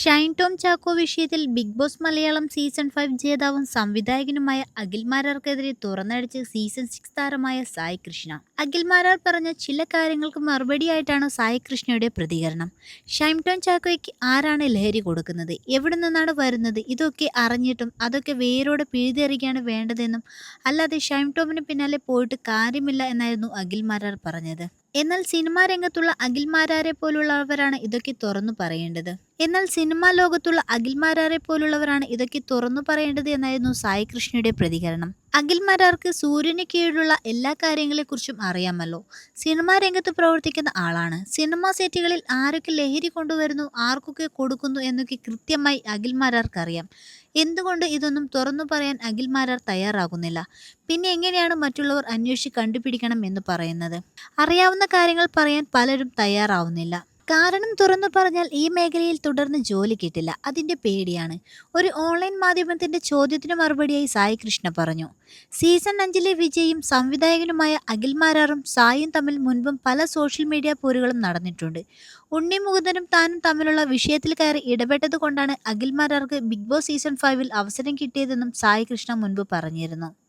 ഷൈൻ ടോം ചാക്കോ വിഷയത്തിൽ Big Boss Malayalam season five ജേതാവും സംവിധായകനുമായ അഖിൽ മാരാർക്കെതിരെ തുറന്നടിച്ച് സീസൺ സിക്സ് താരമായ സായി കൃഷ്ണ. അഖിൽ മാരാർ പറഞ്ഞ ചില കാര്യങ്ങൾക്ക് മറുപടിയായിട്ടാണ് സായി കൃഷ്ണയുടെ പ്രതികരണം. ഷൈൻ ടോം ചാക്കോയ്ക്ക് ആരാണ് ലഹരി കൊടുക്കുന്നത്? എവിടെ നിന്നാണ് വരുന്നത്? ഇതൊക്കെ അറിഞ്ഞിട്ടും അതൊക്കെ വേരോടെ പിഴുതെറിയാണ് വേണ്ടതെന്നും അല്ലാതെ ഷൈൻ ടോമിന് പിന്നാലെ പോയിട്ട് കാര്യമില്ല എന്നായിരുന്നു അഖിൽ മാരാർ പറഞ്ഞത്. എന്നാൽ സിനിമാ രംഗത്തുള്ള അഖിൽമാരാരെ പോലുള്ളവരാണ് ഇതൊക്കെ തുറന്നു പറയേണ്ടത്. എന്നാൽ സിനിമാ ലോകത്തുള്ള അഖിൽമാരാരെ പോലുള്ളവരാണ് ഇതൊക്കെ തുറന്നു പറയേണ്ടത് എന്നായിരുന്നു സായി കൃഷ്ണയുടെ പ്രതികരണം. അഖിൽമാരാർക്ക് സൂര്യന് കീഴിലുള്ള എല്ലാ കാര്യങ്ങളെക്കുറിച്ചും അറിയാമല്ലോ. സിനിമാ രംഗത്ത് പ്രവർത്തിക്കുന്ന ആളാണ്. സിനിമാ സെറ്റുകളിൽ ആരൊക്കെ ലഹരി കൊണ്ടുവരുന്നു ആർക്കൊക്കെ കൊടുക്കുന്നു എന്നൊക്കെ കൃത്യമായി അഖിൽമാരാർക്കറിയാം. എന്തുകൊണ്ട് ഇതൊന്നും തുറന്നു പറയാൻ അഖിൽമാരാർ തയ്യാറാകുന്നില്ല? പിന്നെ എങ്ങനെയാണ് മറ്റുള്ളവർ അന്വേഷിച്ച് കണ്ടുപിടിക്കണം എന്ന് പറയുന്നത്? അറിയാവുന്ന കാര്യങ്ങൾ പറയാൻ പലരും തയ്യാറാവുന്നില്ല. കാരണം തുറന്നു പറഞ്ഞാൽ ഈ മേഖലയിൽ തുടർന്ന് ജോലി കിട്ടില്ല. അതിന്റെ പേടിയാണ്. ഒരു ഓൺലൈൻ മാധ്യമത്തിന്റെ ചോദ്യത്തിന് മറുപടിയായി സായി കൃഷ്ണ പറഞ്ഞു. സീസൺ അഞ്ചിലെ വിജയും സംവിധായകനുമായ അഖിൽ മാരാറും സായും തമ്മിൽ മുൻപും പല സോഷ്യൽ മീഡിയ പോരുകളും നടന്നിട്ടുണ്ട്. ഉണ്ണി മുകുന്ദനും താനും തമ്മിലുള്ള വിഷയത്തിൽ കയറി ഇടപെട്ടത് കൊണ്ടാണ് അഖിൽ മാരാർക്ക് ബിഗ് ബോസ് സീസൺ ഫൈവിൽ അവസരം കിട്ടിയതെന്നും സായി കൃഷ്ണ മുൻപ് പറഞ്ഞിരുന്നു.